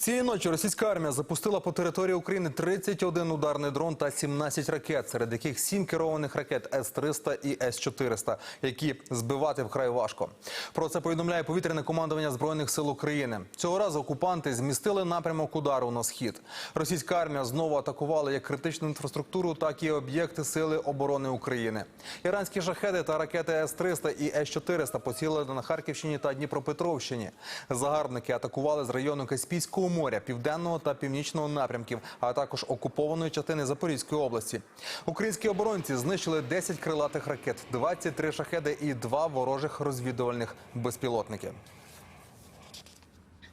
Цієї ночі російська армія запустила по території України 31 ударний дрон та 17 ракет, серед яких 7 керованих ракет С-300 і С-400, які збивати вкрай важко. Про це повідомляє повітряне командування Збройних сил України. Цього разу окупанти змістили напрямок удару на схід. Російська армія знову атакувала як критичну інфраструктуру, так і об'єкти Сили оборони України. Іранські шахеди та ракети С-300 і С-400 поцілили на Харківщині та Дніпропетровщині. Загарбники атакували з району Каспійського моря, південного та північного напрямків, а також окупованої частини Запорізької області. Українські оборонці знищили 10 крилатих ракет, 23 шахеди і два ворожих розвідувальних безпілотники.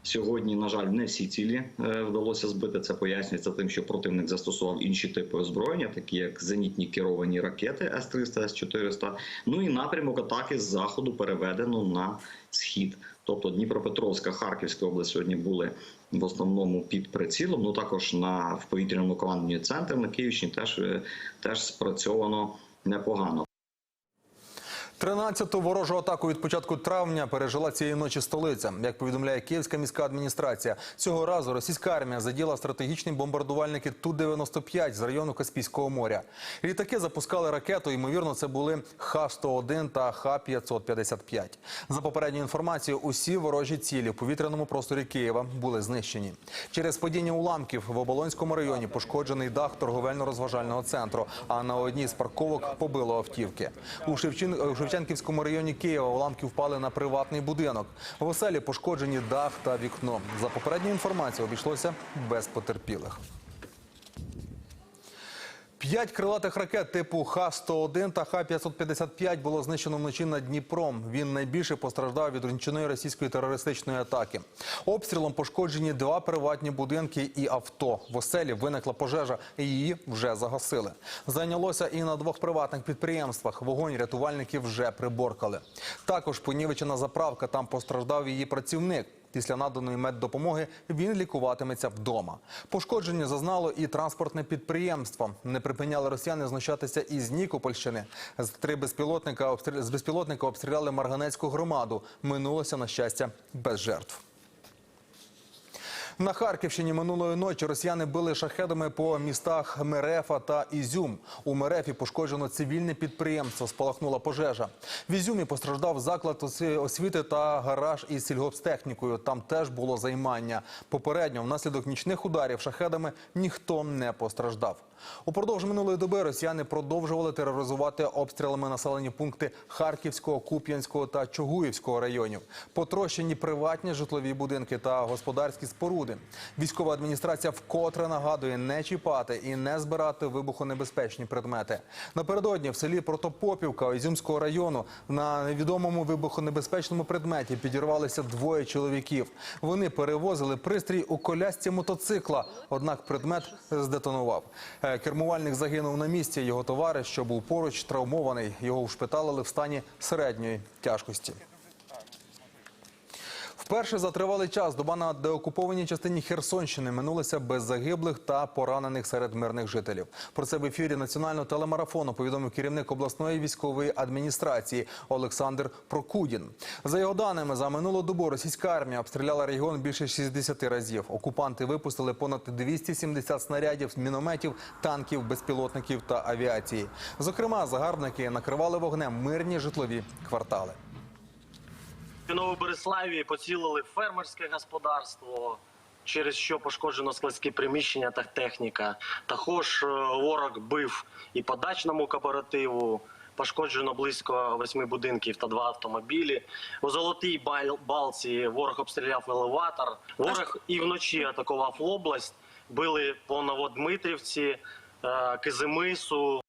Сьогодні, на жаль, не всі цілі е, вдалося збити. Це пояснюється тим, що противник застосував інші типи озброєння, такі як зенітні керовані ракети С-300, С-400. Ну і напрямок атаки з заходу переведено на схід. Тобто Дніпропетровська, Харківська область сьогодні були в основному під прицілом. Ну також на в повітряному командній центрі на Київщині теж, е, теж спрацьовано непогано. 13-ту ворожу атаку від початку травня пережила цієї ночі столиця. Як повідомляє Київська міська адміністрація, цього разу російська армія заділа стратегічні бомбардувальники Ту-95 з району Каспійського моря. Літаки запускали ракету. Ймовірно, це були Х-101 та Х-555. За попередньою інформацією, усі ворожі цілі в повітряному просторі Києва були знищені. Через падіння уламків в Оболонському районі пошкоджений дах торговельно-розважального центру. А на одній з парковок побило автівки. У Шевчин... Шевченківському районі Києва уламки впали на приватний будинок. В оселі пошкоджені дах та вікно. За попередньою інформацією обійшлося без потерпілих. П'ять крилатих ракет типу Х-101 та Х-555 було знищено вночі над Дніпром. Він найбільше постраждав від річної російської терористичної атаки. Обстрілом пошкоджені два приватні будинки і авто. В оселі виникла пожежа, і її вже загасили. Зайнялося і на двох приватних підприємствах. Вогонь рятувальники вже приборкали. Також понівечена заправка. Там постраждав її працівник. Після наданої меддопомоги він лікуватиметься вдома. Пошкодження зазнало і транспортне підприємство. Не припиняли росіяни знущатися із Нікопольщини. З три безпілотника з безпілотника обстріляли Марганецьку громаду. Минулося на щастя без жертв. На Харківщині минулої ночі росіяни били шахедами по містах Мерефа та Ізюм. У Мерефі пошкоджено цивільне підприємство, спалахнула пожежа. В Ізюмі постраждав заклад освіти та гараж із сільгосптехнікою. Там теж було займання. Попередньо, внаслідок нічних ударів шахедами ніхто не постраждав. Упродовж минулої доби росіяни продовжували тероризувати обстрілами населені пункти Харківського, Куп'янського та Чугуївського районів. Потрощені приватні житлові будинки та господарські споруди. Військова адміністрація вкотре нагадує не чіпати і не збирати вибухонебезпечні предмети. Напередодні в селі Протопопівка Ізюмського району на невідомому вибухонебезпечному предметі підірвалися двоє чоловіків. Вони перевозили пристрій у колясці мотоцикла. Однак предмет здетонував. Е, Кермувальник загинув на місці. Його товариш, що був поруч, травмований. Його вшпиталили в стані середньої тяжкості. Вперше за тривалий час доба на деокупованій частині Херсонщини минулася без загиблих та поранених серед мирних жителів. Про це в ефірі національного телемарафону повідомив керівник обласної військової адміністрації Олександр Прокудін. За його даними, за минулу добу російська армія обстріляла регіон більше 60 разів. Окупанти випустили понад 270 снарядів, мінометів, танків, безпілотників та авіації. Зокрема, загарбники накривали вогнем мирні житлові квартали. В Новобереславі поцілили фермерське господарство, через що пошкоджено складські приміщення та техніка. Також е, ворог бив і по дачному кооперативу. Пошкоджено близько восьми будинків та два автомобілі. У Золотій Бал- Балці ворог обстріляв елеватор. Ворог і вночі атакував область, били по Новодмитрівці, е, Кизимису.